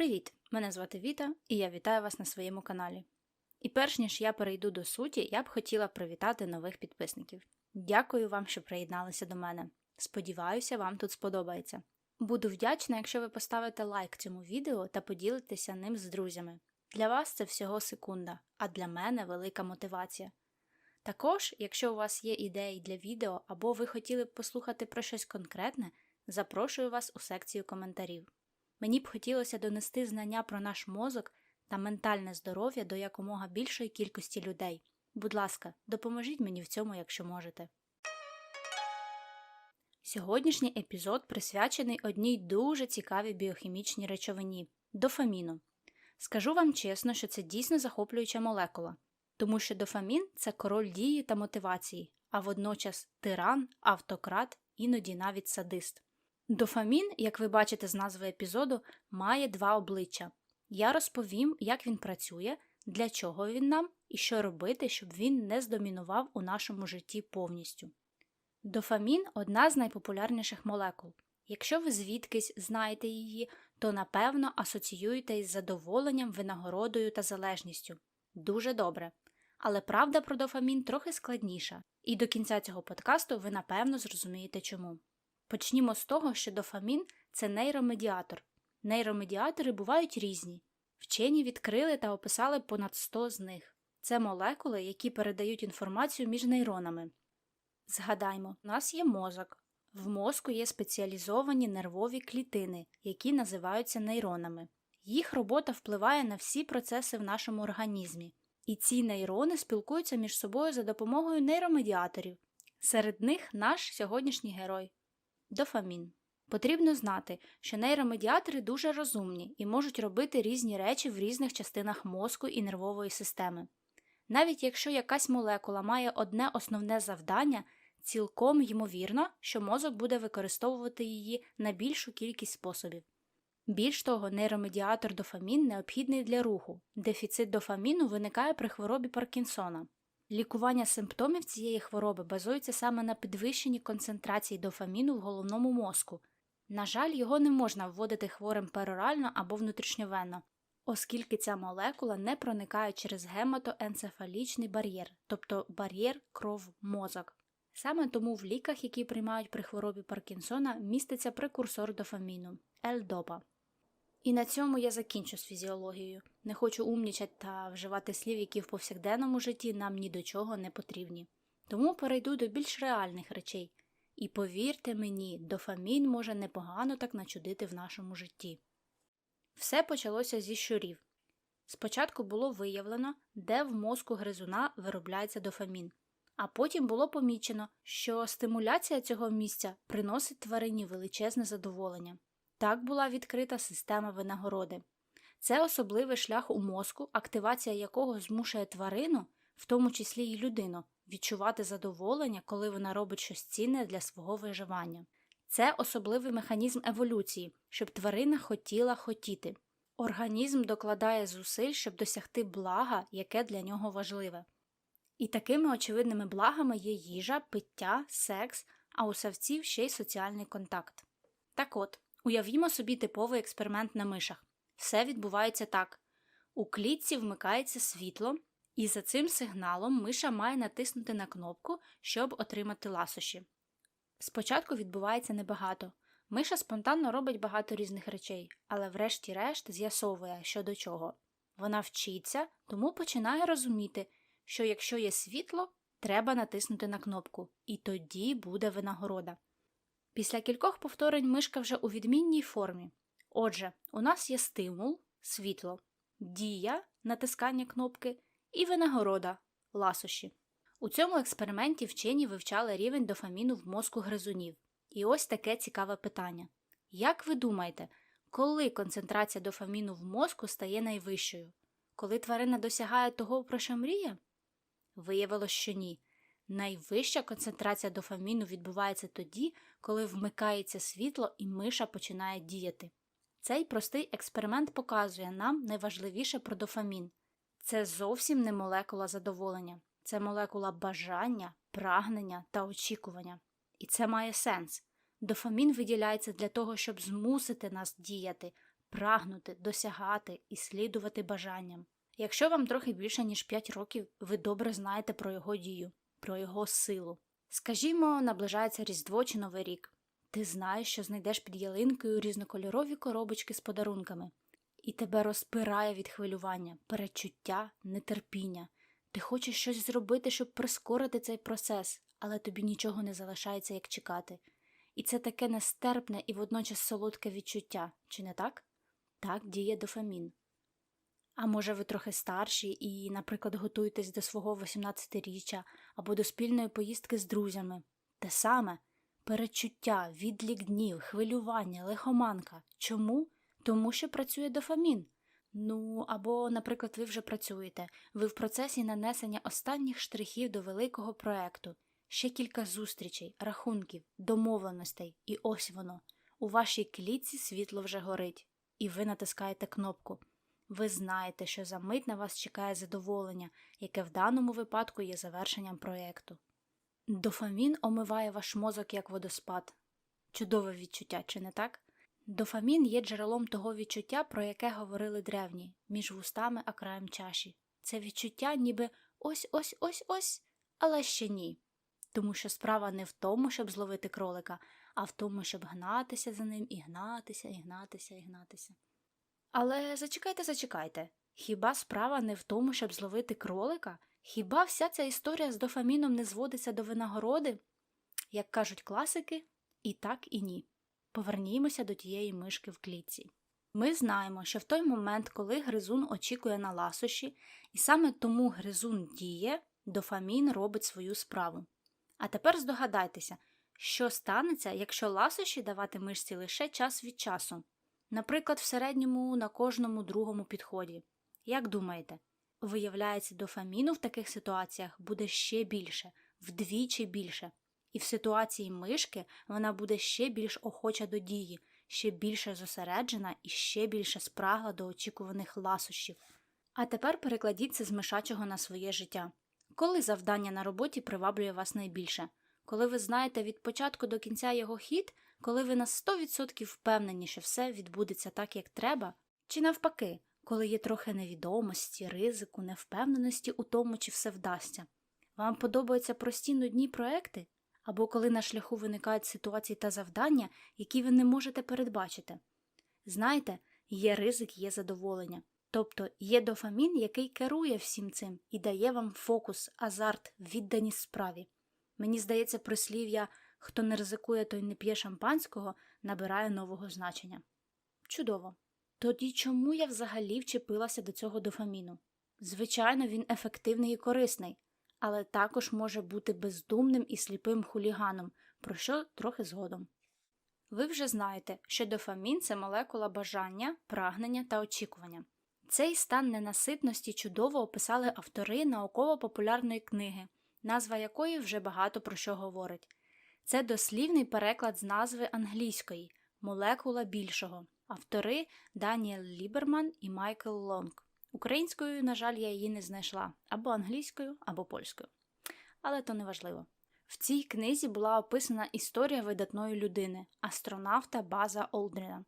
Привіт! Мене звати Віта, і я вітаю вас на своєму каналі. І перш ніж я перейду до суті, я б хотіла привітати нових підписників. Дякую вам, що приєдналися до мене. Сподіваюся, вам тут сподобається. Буду вдячна, якщо ви поставите лайк цьому відео та поділитеся ним з друзями. Для вас це всього секунда, а для мене велика мотивація. Також, якщо у вас є ідеї для відео або ви хотіли б послухати про щось конкретне, запрошую вас у секцію коментарів. Мені б хотілося донести знання про наш мозок та ментальне здоров'я до якомога більшої кількості людей. Будь ласка, допоможіть мені в цьому, якщо можете. Сьогоднішній епізод присвячений одній дуже цікавій біохімічній речовині дофаміну. Скажу вам чесно, що це дійсно захоплююча молекула, тому що дофамін це король дії та мотивації, а водночас тиран, автократ, іноді навіть садист. Дофамін, як ви бачите з назви епізоду, має два обличчя. Я розповім, як він працює, для чого він нам і що робити, щоб він не здомінував у нашому житті повністю. Дофамін одна з найпопулярніших молекул. Якщо ви звідкись знаєте її, то напевно асоціюєте із задоволенням, винагородою та залежністю. Дуже добре. Але правда про дофамін трохи складніша, і до кінця цього подкасту ви напевно зрозумієте чому. Почнімо з того, що дофамін це нейромедіатор. Нейромедіатори бувають різні. Вчені відкрили та описали понад 100 з них. Це молекули, які передають інформацію між нейронами. Згадаймо, у нас є мозок. В мозку є спеціалізовані нервові клітини, які називаються нейронами. Їх робота впливає на всі процеси в нашому організмі, і ці нейрони спілкуються між собою за допомогою нейромедіаторів. Серед них наш сьогоднішній герой дофамін. Потрібно знати, що нейромедіатори дуже розумні і можуть робити різні речі в різних частинах мозку і нервової системи. Навіть якщо якась молекула має одне основне завдання, цілком ймовірно, що мозок буде використовувати її на більшу кількість способів. Більш того, нейромедіатор дофамін необхідний для руху. Дефіцит дофаміну виникає при хворобі Паркінсона. Лікування симптомів цієї хвороби базується саме на підвищенні концентрації дофаміну в головному мозку. На жаль, його не можна вводити хворим перорально або внутрішньовенно, оскільки ця молекула не проникає через гематоенцефалічний бар'єр, тобто бар'єр кров-мозок. Саме тому в ліках, які приймають при хворобі Паркінсона, міститься прекурсор дофаміну L-доба. І на цьому я закінчу з фізіологією. Не хочу умнічати та вживати слів, які в повсякденному житті нам ні до чого не потрібні. Тому перейду до більш реальних речей. І повірте мені, дофамін може непогано так начудити в нашому житті. Все почалося зі щурів. Спочатку було виявлено, де в мозку гризуна виробляється дофамін, а потім було помічено, що стимуляція цього місця приносить тварині величезне задоволення. Так була відкрита система винагороди. Це особливий шлях у мозку, активація якого змушує тварину, в тому числі й людину, відчувати задоволення, коли вона робить щось цінне для свого виживання. Це особливий механізм еволюції, щоб тварина хотіла хотіти. Організм докладає зусиль, щоб досягти блага, яке для нього важливе. І такими очевидними благами є їжа, пиття, секс, а у савців ще й соціальний контакт. Так от, уявімо собі типовий експеримент на мишах. Все відбувається так: у клітці вмикається світло, і за цим сигналом миша має натиснути на кнопку, щоб отримати ласощі. Спочатку відбувається небагато. Миша спонтанно робить багато різних речей, але врешті-решт з'ясовує, що до чого. Вона вчиться, тому починає розуміти, що якщо є світло, треба натиснути на кнопку, і тоді буде винагорода. Після кількох повторень мишка вже у відмінній формі. Отже, у нас є стимул, світло, дія, натискання кнопки і винагорода ласощі. У цьому експерименті вчені вивчали рівень дофаміну в мозку гризунів. І ось таке цікаве питання. Як ви думаєте, коли концентрація дофаміну в мозку стає найвищою? Коли тварина досягає того, про що мріє? Виявилось, що ні. Найвища концентрація дофаміну відбувається тоді, коли вмикається світло і миша починає діяти. Цей простий експеримент показує нам найважливіше про дофамін це зовсім не молекула задоволення, це молекула бажання, прагнення та очікування. І це має сенс. Дофамін виділяється для того, щоб змусити нас діяти, прагнути, досягати і слідувати бажанням. Якщо вам трохи більше, ніж 5 років, ви добре знаєте про його дію, про його силу. Скажімо, наближається Різдво чи Новий рік. Ти знаєш, що знайдеш під ялинкою різнокольорові коробочки з подарунками, і тебе розпирає від хвилювання, перечуття, нетерпіння. Ти хочеш щось зробити, щоб прискорити цей процес, але тобі нічого не залишається, як чекати. І це таке нестерпне і водночас солодке відчуття, чи не так? Так діє дофамін. А може, ви трохи старші і, наприклад, готуєтесь до свого 18-річчя або до спільної поїздки з друзями. Те саме передчуття, відлік днів, хвилювання, лихоманка. Чому? Тому що працює дофамін. Ну, або, наприклад, ви вже працюєте, ви в процесі нанесення останніх штрихів до великого проекту, ще кілька зустрічей, рахунків, домовленостей, і ось воно. У вашій клітці світло вже горить, і ви натискаєте кнопку. Ви знаєте, що за мить на вас чекає задоволення, яке в даному випадку є завершенням проєкту. Дофамін омиває ваш мозок як водоспад. Чудове відчуття, чи не так? Дофамін є джерелом того відчуття, про яке говорили древні, між вустами а краєм чаші. Це відчуття ніби ось ось ось ось, але ще ні. Тому що справа не в тому, щоб зловити кролика, а в тому, щоб гнатися за ним і гнатися, і гнатися, і гнатися. Але зачекайте, зачекайте. Хіба справа не в тому, щоб зловити кролика? Хіба вся ця історія з дофаміном не зводиться до винагороди? Як кажуть класики, і так, і ні. Повернімося до тієї мишки в клітці. Ми знаємо, що в той момент, коли гризун очікує на ласощі, і саме тому гризун діє, дофамін робить свою справу. А тепер здогадайтеся, що станеться, якщо ласощі давати мишці лише час від часу, наприклад, в середньому на кожному другому підході. Як думаєте, виявляється, дофаміну в таких ситуаціях буде ще більше, вдвічі більше. І в ситуації мишки вона буде ще більш охоча до дії, ще більше зосереджена і ще більше спрагла до очікуваних ласощів. А тепер перекладіть це з мишачого на своє життя. Коли завдання на роботі приваблює вас найбільше? Коли ви знаєте від початку до кінця його хід, коли ви на 100% впевнені, що все відбудеться так, як треба, чи навпаки, коли є трохи невідомості, ризику, невпевненості у тому, чи все вдасться. Вам подобаються прості нудні проекти? Або коли на шляху виникають ситуації та завдання, які ви не можете передбачити. Знаєте, є ризик, є задоволення. Тобто є дофамін, який керує всім цим і дає вам фокус, азарт, відданість справі. Мені здається, прислів'я хто не ризикує, той не п'є шампанського, набирає нового значення. Чудово. Тоді чому я взагалі вчепилася до цього дофаміну? Звичайно, він ефективний і корисний, але також може бути бездумним і сліпим хуліганом, про що трохи згодом. Ви вже знаєте, що дофамін це молекула бажання, прагнення та очікування. Цей стан ненаситності чудово описали автори науково-популярної книги, назва якої вже багато про що говорить. Це дослівний переклад з назви англійської молекула більшого, автори Даніел Ліберман і Майкл Лонг. Українською, на жаль, я її не знайшла або англійською, або польською. Але то не важливо. В цій книзі була описана історія видатної людини, астронавта База Олдріна.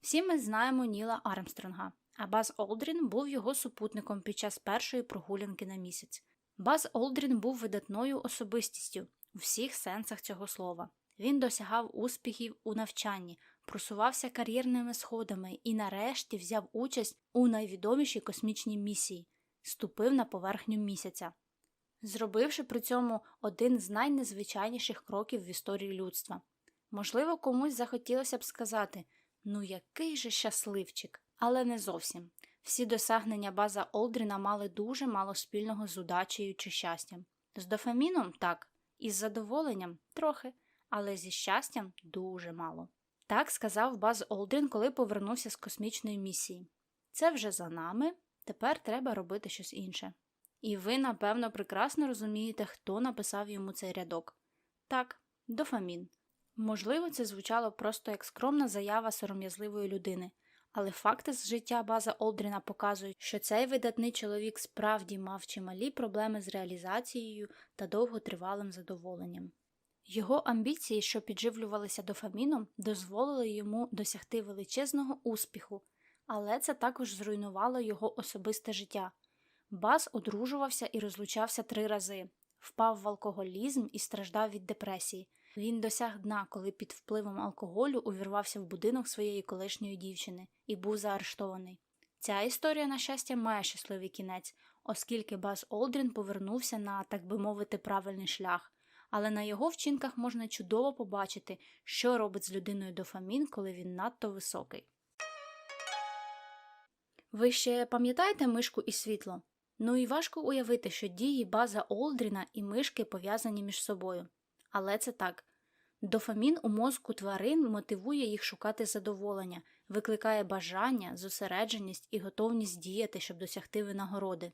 Всі ми знаємо Ніла Армстронга, а Баз Олдрін був його супутником під час першої прогулянки на місяць. Баз Олдрін був видатною особистістю у всіх сенсах цього слова. Він досягав успіхів у навчанні, просувався кар'єрними сходами і нарешті взяв участь у найвідомішій космічній місії ступив на поверхню місяця, зробивши при цьому один з найнезвичайніших кроків в історії людства. Можливо, комусь захотілося б сказати ну який же щасливчик, але не зовсім. Всі досягнення база Олдріна мали дуже мало спільного з удачею чи щастям. З дофаміном так, із задоволенням трохи, але зі щастям дуже мало. Так сказав Баз Олдрін, коли повернувся з космічної місії. Це вже за нами, тепер треба робити щось інше. І ви, напевно, прекрасно розумієте, хто написав йому цей рядок. Так, дофамін. Можливо, це звучало просто як скромна заява сором'язливої людини, але факти з життя база Олдріна показують, що цей видатний чоловік справді мав чималі проблеми з реалізацією та довготривалим задоволенням. Його амбіції, що підживлювалися дофаміном, дозволили йому досягти величезного успіху, Але це також зруйнувало його особисте життя. Баз одружувався і розлучався три рази, впав в алкоголізм і страждав від депресії. Він досяг дна, коли під впливом алкоголю увірвався в будинок своєї колишньої дівчини і був заарештований. Ця історія, на щастя, має щасливий кінець, оскільки Баз Олдрін повернувся на, так би мовити, правильний шлях, але на його вчинках можна чудово побачити, що робить з людиною дофамін, коли він надто високий. Ви ще пам'ятаєте мишку і світло? Ну і важко уявити, що дії база Олдріна і мишки пов'язані між собою. Але це так. Дофамін у мозку тварин мотивує їх шукати задоволення, викликає бажання, зосередженість і готовність діяти, щоб досягти винагороди.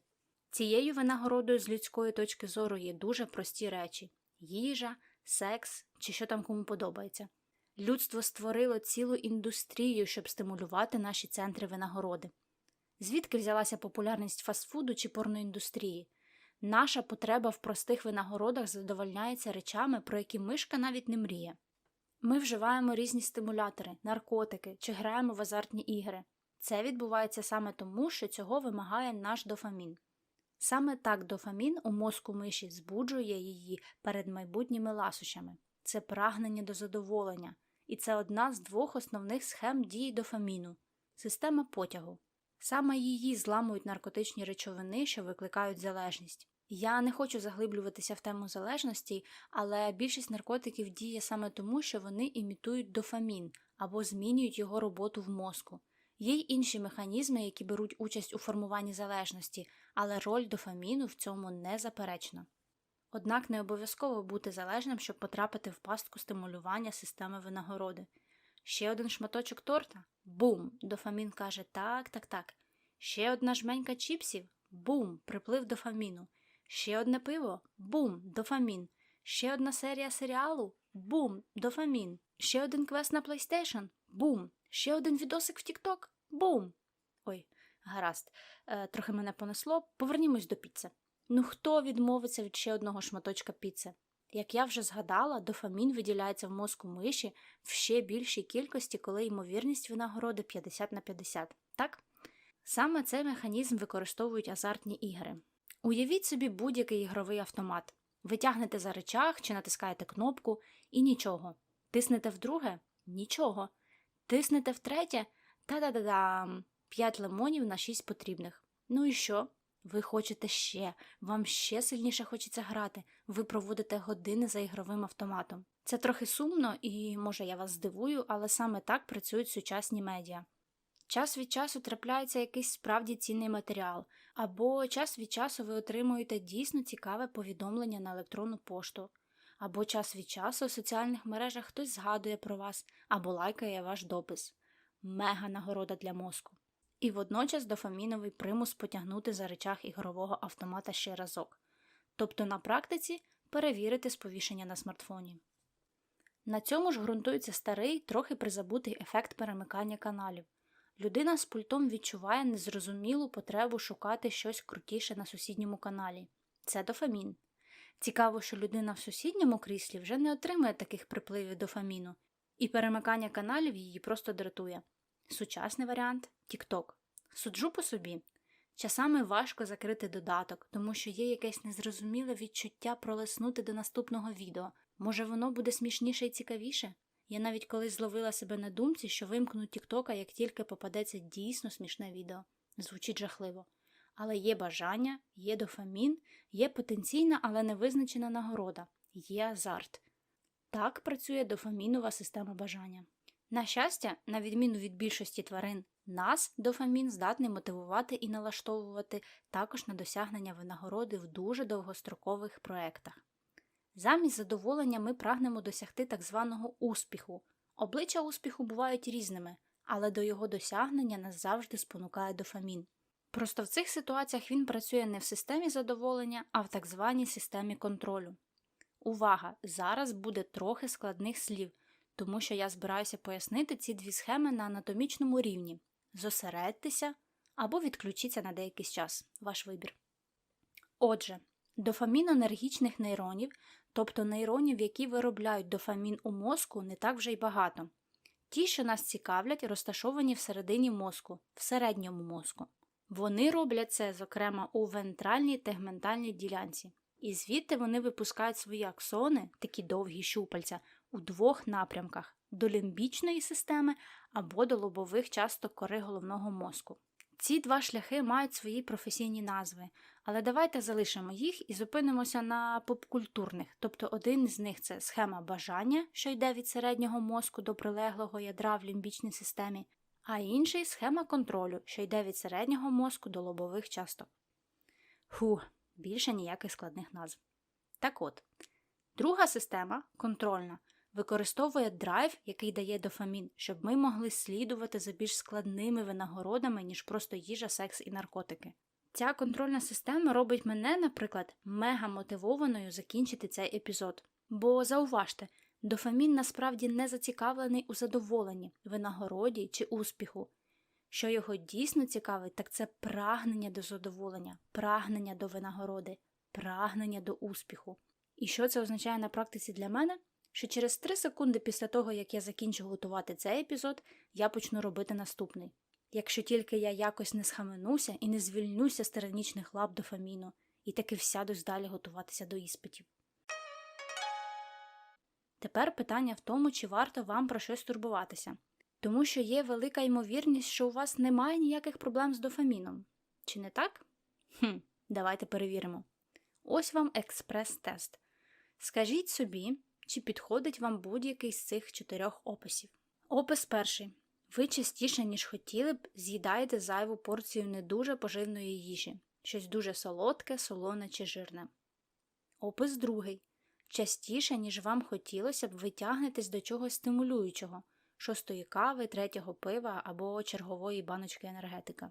Цією винагородою з людської точки зору є дуже прості речі їжа, секс чи що там кому подобається. Людство створило цілу індустрію, щоб стимулювати наші центри винагороди. Звідки взялася популярність фастфуду чи порноіндустрії? Наша потреба в простих винагородах задовольняється речами, про які мишка навіть не мріє. Ми вживаємо різні стимулятори, наркотики чи граємо в азартні ігри. Це відбувається саме тому, що цього вимагає наш дофамін. Саме так дофамін у мозку миші збуджує її перед майбутніми ласощами. Це прагнення до задоволення, і це одна з двох основних схем дії дофаміну система потягу. Саме її зламують наркотичні речовини, що викликають залежність. Я не хочу заглиблюватися в тему залежності, але більшість наркотиків діє саме тому, що вони імітують дофамін або змінюють його роботу в мозку. Є й інші механізми, які беруть участь у формуванні залежності, але роль дофаміну в цьому незаперечна. Однак не обов'язково бути залежним, щоб потрапити в пастку стимулювання системи винагороди. Ще один шматочок торта бум! Дофамін каже так, так, так. Ще одна жменька чіпсів бум! Приплив дофаміну. Ще одне пиво бум! Дофамін. Ще одна серія серіалу бум! Дофамін. Ще один квест на PlayStation бум! Ще один відосик в TikTok бум! Ой, гаразд, е, трохи мене понесло. Повернімось до піци. Ну хто відмовиться від ще одного шматочка піци? Як я вже згадала, дофамін виділяється в мозку миші в ще більшій кількості, коли ймовірність винагороди 50 на 50, так? Саме цей механізм використовують азартні ігри. Уявіть собі будь-який ігровий автомат. Ви тягнете за речах чи натискаєте кнопку і нічого. Тиснете вдруге нічого. Тиснете втретє та-да-да-дам! П'ять лимонів на шість потрібних. Ну і що? Ви хочете ще, вам ще сильніше хочеться грати, ви проводите години за ігровим автоматом. Це трохи сумно і, може, я вас здивую, але саме так працюють сучасні медіа. Час від часу трапляється якийсь справді цінний матеріал, або час від часу ви отримуєте дійсно цікаве повідомлення на електронну пошту, або час від часу у соціальних мережах хтось згадує про вас або лайкає ваш допис. Мега нагорода для мозку і водночас дофаміновий примус потягнути за речах ігрового автомата ще разок, тобто на практиці перевірити сповіщення на смартфоні. На цьому ж ґрунтується старий, трохи призабутий ефект перемикання каналів. Людина з пультом відчуває незрозумілу потребу шукати щось крутіше на сусідньому каналі. Це дофамін. Цікаво, що людина в сусідньому кріслі вже не отримує таких припливів дофаміну, і перемикання каналів її просто дратує. Сучасний варіант TikTok. Суджу по собі. Часами важко закрити додаток, тому що є якесь незрозуміле відчуття пролиснути до наступного відео. Може, воно буде смішніше і цікавіше? Я навіть колись зловила себе на думці, що вимкну Тіктока, як тільки попадеться дійсно смішне відео. Звучить жахливо. Але є бажання, є дофамін, є потенційна, але невизначена нагорода, є азарт. Так працює дофамінова система бажання. На щастя, на відміну від більшості тварин, нас дофамін здатний мотивувати і налаштовувати також на досягнення винагороди в дуже довгострокових проєктах. Замість задоволення ми прагнемо досягти так званого успіху. Обличчя успіху бувають різними, але до його досягнення нас завжди спонукає дофамін. Просто в цих ситуаціях він працює не в системі задоволення, а в так званій системі контролю. Увага! Зараз буде трохи складних слів тому що я збираюся пояснити ці дві схеми на анатомічному рівні. Зосередьтеся або відключіться на деякий час, ваш вибір. Отже, дофамінонергічних нейронів, тобто нейронів, які виробляють дофамін у мозку, не так вже й багато. Ті, що нас цікавлять, розташовані всередині мозку, в середньому мозку. Вони роблять це, зокрема, у вентральній тегментальній ділянці. І звідти вони випускають свої аксони, такі довгі щупальця, у двох напрямках до лімбічної системи або до лобових часток кори головного мозку. Ці два шляхи мають свої професійні назви, але давайте залишимо їх і зупинимося на попкультурних. Тобто один з них це схема бажання, що йде від середнього мозку до прилеглого ядра в лімбічній системі, а інший схема контролю, що йде від середнього мозку до лобових часток. Фу, більше ніяких складних назв. Так от, друга система контрольна. Використовує драйв, який дає дофамін, щоб ми могли слідувати за більш складними винагородами, ніж просто їжа, секс і наркотики. Ця контрольна система робить мене, наприклад, мега мотивованою закінчити цей епізод. Бо зауважте, дофамін насправді не зацікавлений у задоволенні, винагороді чи успіху. Що його дійсно цікавить, так це прагнення до задоволення, прагнення до винагороди, прагнення до успіху. І що це означає на практиці для мене? Що через 3 секунди після того, як я закінчу готувати цей епізод, я почну робити наступний. Якщо тільки я якось не схаменуся і не звільнюся з тиранічних лап дофаміну, і таки всядусь далі готуватися до іспитів. Тепер питання в тому, чи варто вам про щось турбуватися, тому що є велика ймовірність, що у вас немає ніяких проблем з дофаміном. Чи не так? Хм, давайте перевіримо. Ось вам експрес-тест. Скажіть собі, чи підходить вам будь-який з цих чотирьох описів. Опис перший. Ви частіше, ніж хотіли б, з'їдаєте зайву порцію не дуже поживної їжі, щось дуже солодке, солоне чи жирне. Опис другий. Частіше, ніж вам хотілося б, ви тягнетесь до чогось стимулюючого, шостої кави, третього пива або чергової баночки енергетика.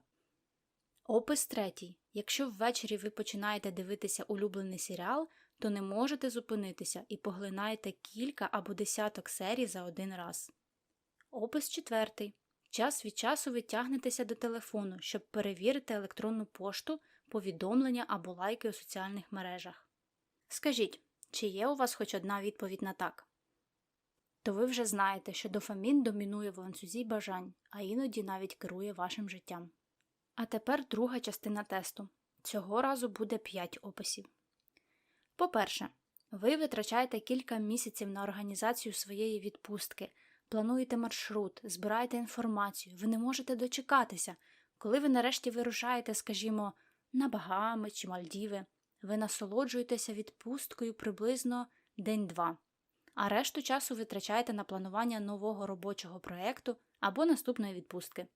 Опис третій. Якщо ввечері ви починаєте дивитися улюблений серіал, то не можете зупинитися і поглинаєте кілька або десяток серій за один раз. Опис четвертий. Час від часу ви тягнетеся до телефону, щоб перевірити електронну пошту, повідомлення або лайки у соціальних мережах. Скажіть, чи є у вас хоч одна відповідь на так? То ви вже знаєте, що дофамін домінує в ланцюзі бажань, а іноді навіть керує вашим життям. А тепер друга частина тесту. Цього разу буде 5 описів. По-перше, ви витрачаєте кілька місяців на організацію своєї відпустки, плануєте маршрут, збираєте інформацію, ви не можете дочекатися, коли ви нарешті вирушаєте, скажімо, на Багами чи Мальдіви, ви насолоджуєтеся відпусткою приблизно день-два, а решту часу витрачаєте на планування нового робочого проєкту або наступної відпустки.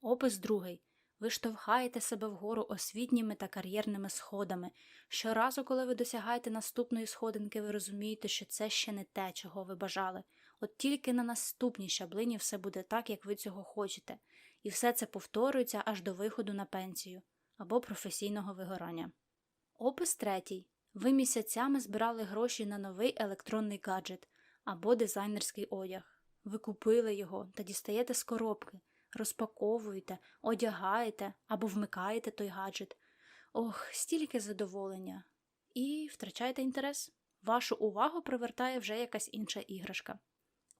Опис другий. Ви штовхаєте себе вгору освітніми та кар'єрними сходами. Щоразу, коли ви досягаєте наступної сходинки, ви розумієте, що це ще не те, чого ви бажали. От тільки на наступній щаблині все буде так, як ви цього хочете, і все це повторюється аж до виходу на пенсію або професійного вигорання. Опис третій. Ви місяцями збирали гроші на новий електронний гаджет або дизайнерський одяг. Ви купили його та дістаєте з коробки розпаковуєте, одягаєте або вмикаєте той гаджет. Ох, стільки задоволення. І втрачаєте інтерес. Вашу увагу привертає вже якась інша іграшка.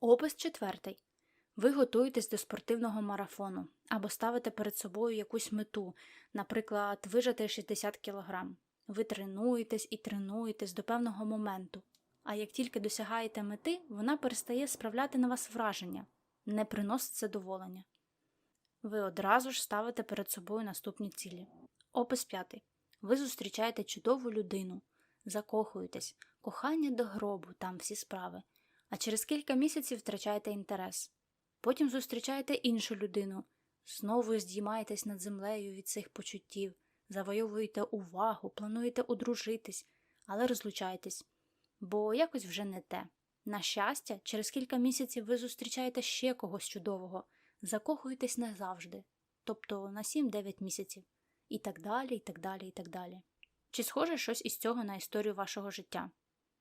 Опис четвертий. Ви готуєтесь до спортивного марафону або ставите перед собою якусь мету, наприклад, вижати 60 кг. Ви тренуєтесь і тренуєтесь до певного моменту. А як тільки досягаєте мети, вона перестає справляти на вас враження, не приносить задоволення ви одразу ж ставите перед собою наступні цілі. Опис п'ятий. Ви зустрічаєте чудову людину, закохуєтесь, кохання до гробу, там всі справи, а через кілька місяців втрачаєте інтерес. Потім зустрічаєте іншу людину, знову здіймаєтесь над землею від цих почуттів, завойовуєте увагу, плануєте одружитись, але розлучаєтесь, бо якось вже не те. На щастя, через кілька місяців ви зустрічаєте ще когось чудового закохуєтесь назавжди, тобто на 7-9 місяців, і так далі, і так далі, і так далі. Чи схоже щось із цього на історію вашого життя?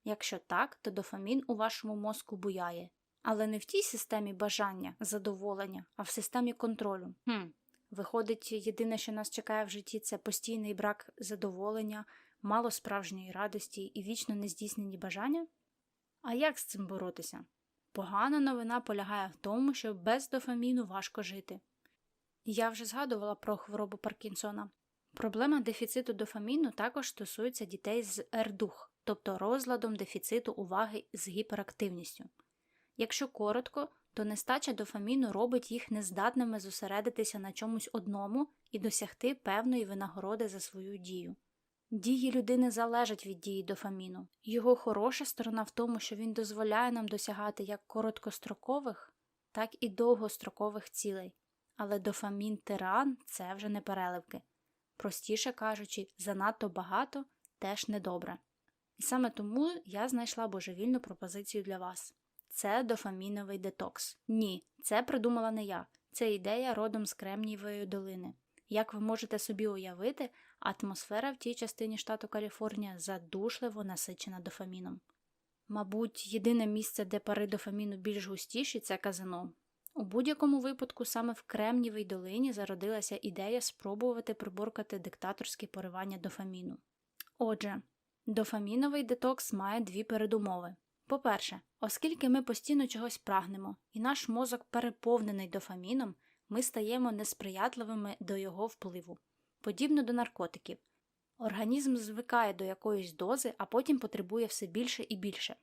Якщо так, то дофамін у вашому мозку буяє, але не в тій системі бажання, задоволення, а в системі контролю. Хм. Виходить, єдине, що нас чекає в житті, це постійний брак задоволення, мало справжньої радості і вічно нездійснені бажання? А як з цим боротися? Погана новина полягає в тому, що без дофаміну важко жити. Я вже згадувала про хворобу Паркінсона. Проблема дефіциту дофаміну також стосується дітей з РДУХ, тобто розладом дефіциту уваги з гіперактивністю. Якщо коротко, то нестача дофаміну робить їх нездатними зосередитися на чомусь одному і досягти певної винагороди за свою дію. Дії людини залежать від дії дофаміну. Його хороша сторона в тому, що він дозволяє нам досягати як короткострокових, так і довгострокових цілей. Але дофамін тиран це вже не переливки. Простіше кажучи, занадто багато теж недобре. І саме тому я знайшла божевільну пропозицію для вас. Це дофаміновий детокс. Ні, це придумала не я. Це ідея родом з Кремнієвої долини. Як ви можете собі уявити, атмосфера в тій частині штату Каліфорнія задушливо насичена дофаміном. Мабуть, єдине місце, де пари дофаміну більш густіші, це казино. У будь-якому випадку саме в Кремнієвій долині зародилася ідея спробувати приборкати диктаторські поривання дофаміну. Отже, дофаміновий детокс має дві передумови. По-перше, оскільки ми постійно чогось прагнемо, і наш мозок переповнений дофаміном, ми стаємо несприятливими до його впливу, подібно до наркотиків. Організм звикає до якоїсь дози, а потім потребує все більше і більше.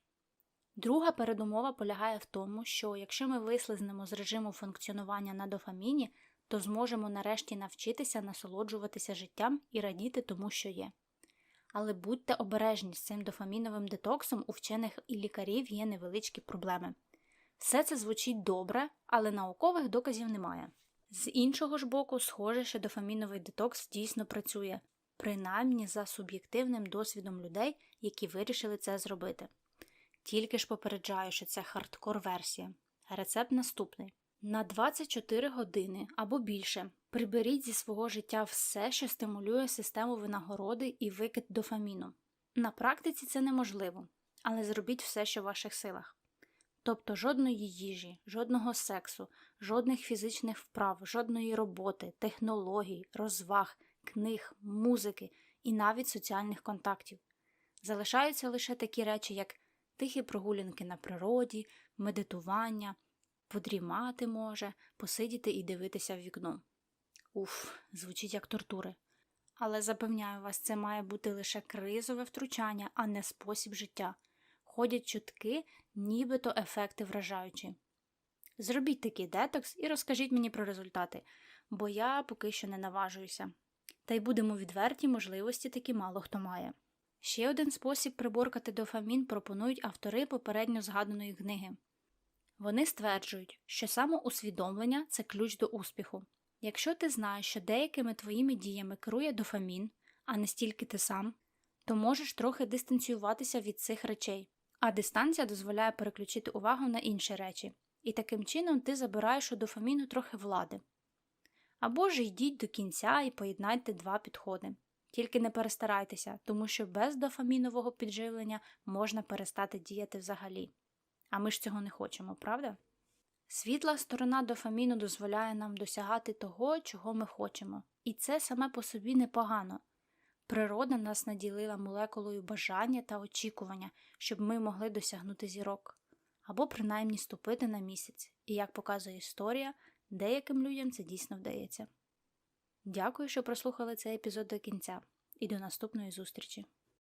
Друга передумова полягає в тому, що якщо ми вислизнемо з режиму функціонування на дофаміні, то зможемо нарешті навчитися насолоджуватися життям і радіти тому, що є. Але будьте обережні з цим дофаміновим детоксом, у вчених і лікарів є невеличкі проблеми. Все це звучить добре, але наукових доказів немає. З іншого ж боку, схоже, що дофаміновий детокс дійсно працює, принаймні за суб'єктивним досвідом людей, які вирішили це зробити. Тільки ж попереджаю, що це хардкор версія. Рецепт наступний: на 24 години або більше приберіть зі свого життя все, що стимулює систему винагороди і викид дофаміну. На практиці це неможливо, але зробіть все, що в ваших силах. Тобто жодної їжі, жодного сексу, жодних фізичних вправ, жодної роботи, технологій, розваг, книг, музики і навіть соціальних контактів. Залишаються лише такі речі, як тихі прогулянки на природі, медитування, подрімати може, посидіти і дивитися в вікно. Уф, звучить як тортури. Але запевняю вас, це має бути лише кризове втручання, а не спосіб життя. Ходять чутки, нібито ефекти вражаючі. Зробіть такий детокс і розкажіть мені про результати, бо я поки що не наважуюся. Та й будемо відверті, можливості таки мало хто має. Ще один спосіб приборкати дофамін пропонують автори попередньо згаданої книги. Вони стверджують, що самоусвідомлення це ключ до успіху. Якщо ти знаєш, що деякими твоїми діями керує дофамін, а не стільки ти сам, то можеш трохи дистанціюватися від цих речей, а дистанція дозволяє переключити увагу на інші речі, і таким чином ти забираєш у дофаміну трохи влади. Або ж йдіть до кінця і поєднайте два підходи. Тільки не перестарайтеся, тому що без дофамінового підживлення можна перестати діяти взагалі. А ми ж цього не хочемо, правда? Світла сторона дофаміну дозволяє нам досягати того, чого ми хочемо, і це саме по собі непогано. Природа нас наділила молекулою бажання та очікування, щоб ми могли досягнути зірок, або принаймні ступити на місяць, і, як показує історія, деяким людям це дійсно вдається. Дякую, що прослухали цей епізод до кінця, і до наступної зустрічі!